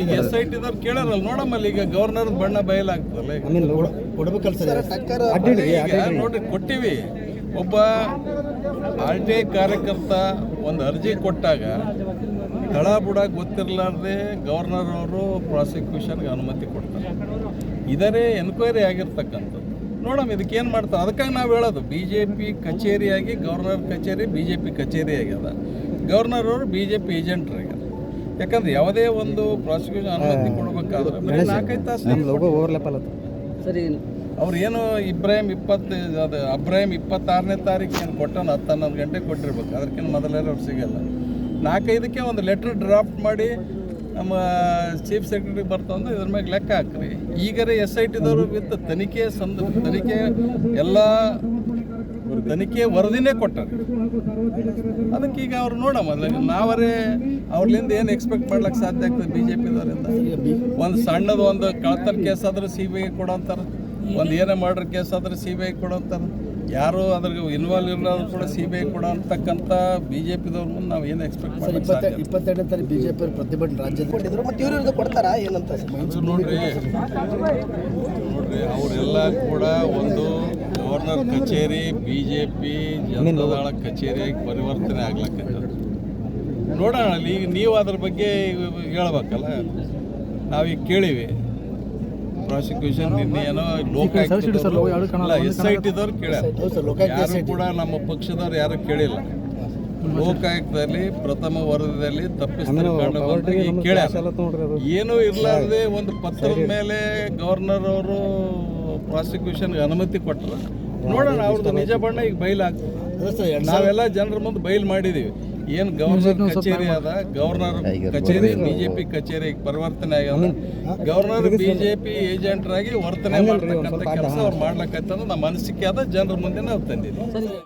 ಈಗ S I ಟಿದವ್ರು ಕೇಳಾರಲ್ಲ ನೋಡಮ್ಮಲ್ಲಿ ಈಗ governor ಬಣ್ಣ ಬಯಲಾಗ್ತದಲ್ಲ ಈಗ. ನೋಡ್ರಿ ಕೊಟ್ಟಿವಿ. ಒಬ್ಬ ಆರ್ ಟಿ ಐ ಕಾರ್ಯಕರ್ತ ಒಂದು ಅರ್ಜಿ ಕೊಟ್ಟಾಗ ತಳ ಬುಡ ಗೊತ್ತಿರಲಾರ್ದೆ ಗವರ್ನರ್ ಅವರು ಪ್ರಾಸಿಕ್ಯೂಷನ್ಗೆ ಅನುಮತಿ ಕೊಡ್ತಾರೆ. ಇದರೇ ಎನ್ಕ್ವೈರಿ ಆಗಿರ್ತಕ್ಕಂಥದ್ದು. ನೋಡಮ್ಮ ಇದಕ್ಕೆ ಏನು ಮಾಡ್ತಾರೆ? ಅದಕ್ಕಾಗಿ ನಾವು ಹೇಳೋದು ಬಿ ಜೆ ಪಿ ಕಚೇರಿಯಾಗಿ ಗವರ್ನರ್ ಕಚೇರಿ ಬಿ ಜೆ ಪಿ ಕಚೇರಿ ಆಗ್ಯದ ಗವರ್ನರ್ ಅವರು ಬಿ ಜೆ ಪಿ ಏಜೆಂಟ್ರು ಆಗ್ಯಾರ ಯಾಕಂದ್ರೆ ಯಾವುದೇ ಒಂದು ಪ್ರಾಸಿಕ್ಯೂಷನ್ ಅನುಮತಿ ಕೊಡಬೇಕಾದ್ರೆ ಬರೀ ನಾಲ್ಕೈದು ತಾಸು ಸರಿ. ಅವ್ರು ಏನು ಇಬ್ರಾಹಿಂ ಇಪ್ಪತ್ತು ಅದು ಅಬ್ರಾಹಿಂ ಇಪ್ಪತ್ತಾರನೇ ತಾರೀಕು ಏನು ಕೊಟ್ಟನ ಹತ್ತು ಹನ್ನೊಂದು ಗಂಟೆಗೆ ಕೊಟ್ಟಿರ್ಬೇಕು. ಅದಕ್ಕಿಂತ ಮೊದಲೇ ಅವ್ರು ಸಿಗಲ್ಲ. ನಾಲ್ಕೈದಕ್ಕೆ ಒಂದು ಲೆಟ್ರ್ ಡ್ರಾಫ್ಟ್ ಮಾಡಿ ನಮ್ಮ ಚೀಫ್ ಸೆಕ್ರೆಟರಿ ಬರ್ತಂದ್ರೆ ಇದ್ರ ಮ್ಯಾಗ ಲೆಕ್ಕ ಹಾಕ್ರಿ. ಈಗರೇ ಎಸ್ ಐ ಟಿದವರು ವಿತ್ ತನಿಖೆ ಸಂದ ತನಿಖೆ ಎಲ್ಲ ತನಿಖೆ ವರದಿನೇ ಕೊಟ್ಟಾರೆ. ಅದಕ್ಕೆ ಈಗ ಅವ್ರು ನೋಡೋಣ ನಾವರೇ ಅವ್ರಲಿಂದ ಏನು ಎಕ್ಸ್ಪೆಕ್ಟ್ ಮಾಡ್ಲಿಕ್ಕೆ ಸಾಧ್ಯ ಆಗ್ತದೆ ಬಿ ಜೆ ಪಿದವರಿಂದ ಒಂದು ಸಣ್ಣದು ಒಂದು ಕಳ್ತನ ಕೇಸ್ ಆದ್ರೆ ಸಿ ಬಿ ಐ ಕೊಡೋಂತಾರೆ ಒಂದು ಏನೇ ಮರ್ಡರ್ ಕೇಸ್ ಆದ್ರೆ ಸಿ ಬಿ ಐ ಕೊಡೋಂತಾರೆ. ಯಾರು ಅದ್ರಾಗ ಇನ್ವಾಲ್ವ್ ಇರೋದು ಕೂಡ ಸಿ ಬಿ ಐ ಕೊಡೋ ಅಂತಕ್ಕಂಥ ಬಿ ಜೆ ಪಿದವ್ರ ಮುಂದೆ ನಾವು ಏನು ಎಕ್ಸ್ಪೆಕ್ಟ್ ಮಾಡ್ತೀವಿ ಸಾಧ್ಯ ತಾರೀಕು ಬಿ ತಾರೀಕು ಬಿಜೆಪಿ ಪ್ರತಿಭಟನೆ ರಾಜ್ಯದ ಮತ್ತೆ ಇವರು ವಿರುದ್ಧ ಕೊಡ್ತಾರಾ ಏನಂತ? ನೋಡ್ರಿ ನೋಡ್ರಿ ಅವರೆಲ್ಲ ಕೂಡ ಒಂದು ಗವರ್ನರ್ ಕಚೇರಿ ಬಿ ಜೆ ಪಿ ಜನತಾದಳ ಕಚೇರಿಯಾಗಿ ಪರಿವರ್ತನೆ ಆಗ್ಲಕ್ಕತ್ತದ ನೋಡೋಣ ಅಲ್ಲಿ ಈಗ ನೀವು ಅದ್ರ ಬಗ್ಗೆ ಹೇಳ್ಬೇಕಲ್ಲ. ನಾವೀಗ ಕೇಳಿವಿ. ಪ್ರಾಸಿಕ್ಯೂಷನ್ ನಿನ್ನೆ ಏನೋ ಲೋಕಾಯುಕ್ತ ಅಲ್ಲ ಎಸ್ ಐ ಟಿದವ್ರು ಕೇಳ್ಯಾರ. ಯಾರು ಕೂಡ ನಮ್ಮ ಪಕ್ಷದವ್ರು ಯಾರು ಕೇಳಿಲ್ಲ. ಲೋಕಾಯುಕ್ತದಲ್ಲಿ ಪ್ರಥಮ ವರದಿಯಲ್ಲಿ ತಪ್ಪಿಸ್ತಾರೆ ಕಂಡು ಕೇಳ್ಯಾರ. ಏನೂ ಇರ್ಲಾರ್ದೆ ಒಂದು ಪತ್ರದ ಮೇಲೆ ಗವರ್ನರ್ ಅವರು ಪ್ರಾಸಿಕ್ಯೂಷನ್ಗೆ ಅನುಮತಿ ಕೊಟ್ಟರು ನೋಡೋಣ ಅವ್ರದ್ದು ನಿಜ ಬಣ್ಣ ಈಗ ಬಯಲಾಗ್ತದೆ ನಾವೆಲ್ಲ ಜನರ ಮುಂದೆ ಬಯಲು ಮಾಡಿದೀವಿ. ಏನು ಗವರ್ನರ್ ಕಚೇರಿ ಅದ ಗವರ್ನರ್ ಕಚೇರಿ ಬಿಜೆಪಿ ಕಚೇರಿ ಪರಿವರ್ತನೆ ಆಗ್ಯದ. ಗವರ್ನರ್ ಬಿಜೆಪಿ ಏಜೆಂಟರಾಗಿ ವರ್ತನೆ ಮಾಡ್ತಕ್ಕಂಥ ಕೆಲಸ ಅವ್ರು ಮಾಡ್ಲಕ್ಕಂತ ನಮ್ಮ ಅನಿಸಿಕೆ ಅದ ಜನರ ಮುಂದೆ ನಾವು ತಂದಿದ್ದೀವಿ